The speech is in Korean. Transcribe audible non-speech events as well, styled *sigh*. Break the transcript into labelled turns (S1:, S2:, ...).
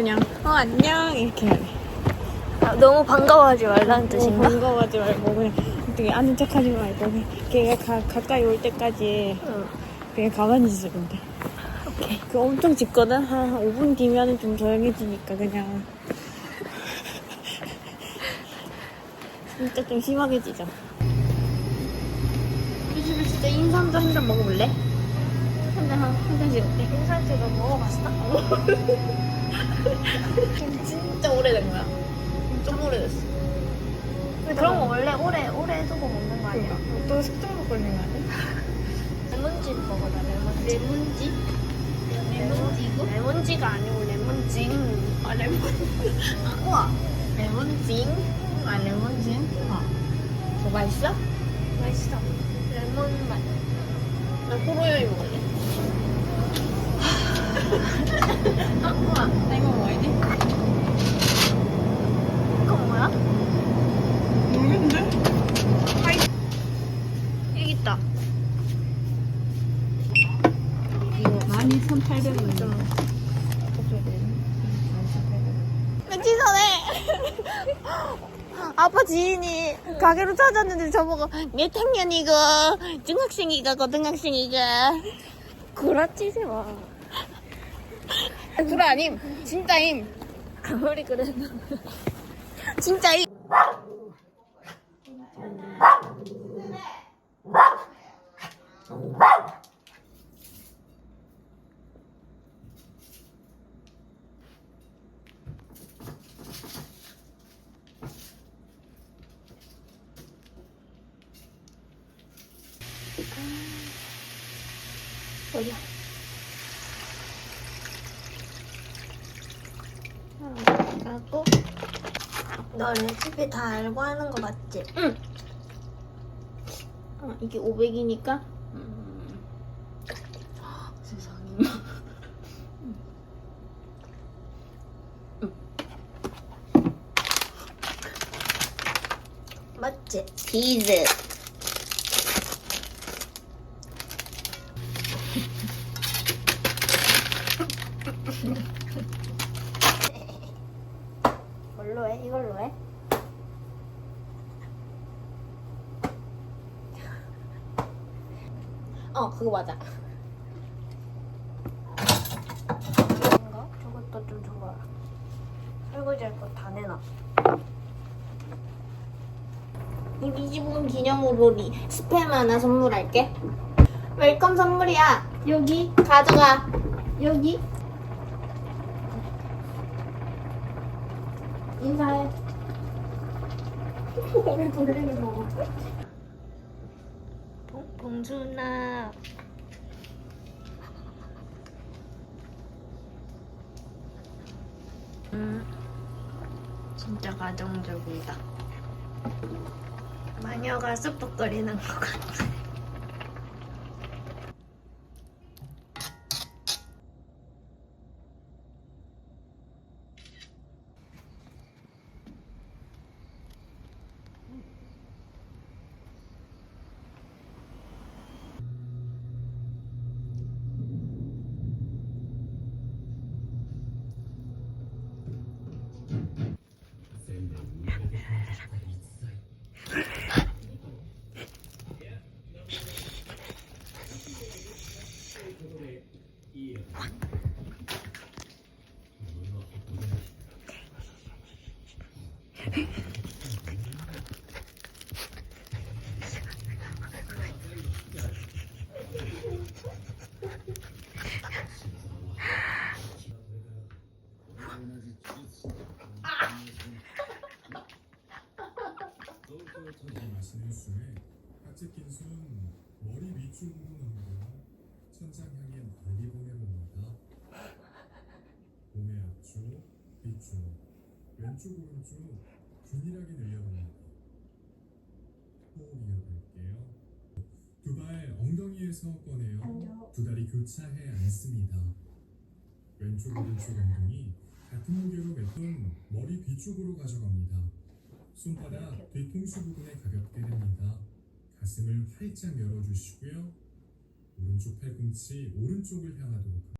S1: 그냥 어 안녕 이렇게 해야 돼.
S2: 아, 너무 반가워하지 말라는
S1: 너무
S2: 뜻인가?
S1: 반가워하지 말고 그냥 되게 아는 척하지 말고 그냥 걔가 가, 가까이 올 때까지
S2: 응.
S1: 그냥 가만히 있으면 돼.
S2: 오케이.
S1: 그 엄청 짖거든 한 5분 뒤면은 좀 조용해지니까 그냥 진짜 좀 심하게 짖어. 우리 집에 진짜 인삼도 한 잔 먹어볼래? 한 잔, 한, 한 잔씩 어때?
S2: 인사이트 너 먹어봤어? *laughs*
S1: 진짜 오래된 거야. 좀 오래됐어.
S2: 그런 거 원래 오래 오래 두고 먹는 거 아니야?
S1: 또 식중독 걸린 거 아니야?
S2: 레몬즙 먹어라 레몬즙.
S1: 레몬지? 레몬지고?
S2: 레몬지가 아니고 레몬즙.
S1: 아 레몬. 아 우와. 레몬징? 아 레몬징? 어. 뭐 맛있어?
S2: 맛있어. 레몬 맛.
S1: 나 호로요이 먹을래. 아 우와. 나 이거 먹어야지.
S2: 이건 뭐야?
S1: 모르겠는데?
S2: 여기 있다.
S1: 이거 12,800원. 좀. 며칠 전에 아빠 지인이 가게로 찾았는데 저보고 몇 학년이고 중학생이가 고등학생이가
S2: 구라치지 마.
S1: 구라 아님 진짜임
S2: 아무리 그래도.
S1: 진짜임
S2: 어디야?
S1: 하고
S2: 너 레시피 다 알고 하는 거 맞지?
S1: 어, 이게 500이니까? *laughs* 세상에.
S2: 맞지?
S1: 비즈
S2: 뭘로 해? 이걸로 해? *laughs*
S1: 어 그거 맞아
S2: 이거? 저것도 좀 줘봐. 설거지 할 거 다 내놔.
S1: 이 25분 기념으로 리, 스팸 하나 선물할게 웰컴 선물이야
S2: 여기,
S1: 가져가
S2: 여기.
S1: 인사해 *laughs*
S2: 왜 돌리는 거 봉, 봉준아. *laughs*
S1: 음, 진짜 가정적이다
S2: 마녀가 쑥덕거리는 거 같아.
S3: 마시는 숨에 하체 낀 숨 머리 위쪽으로 넘겨 향해 멀리 보내봅니다. 몸의 앞쪽, 뒤쪽, 왼쪽 오른쪽 균일하게 늘려봅니다. 호흡 이어볼게요. 두 발 엉덩이에서 꺼내요. 두 다리 교차해 앉습니다. 왼쪽 오른쪽 엉덩이 같은 무게로 몇 머리 뒤쪽으로 가져갑니다. 손바닥 뒤통수 부분에 가볍게 댑니다. 가슴을 활짝 열어주시고요. 오른쪽 팔꿈치 오른쪽을 향하도록
S4: 25세에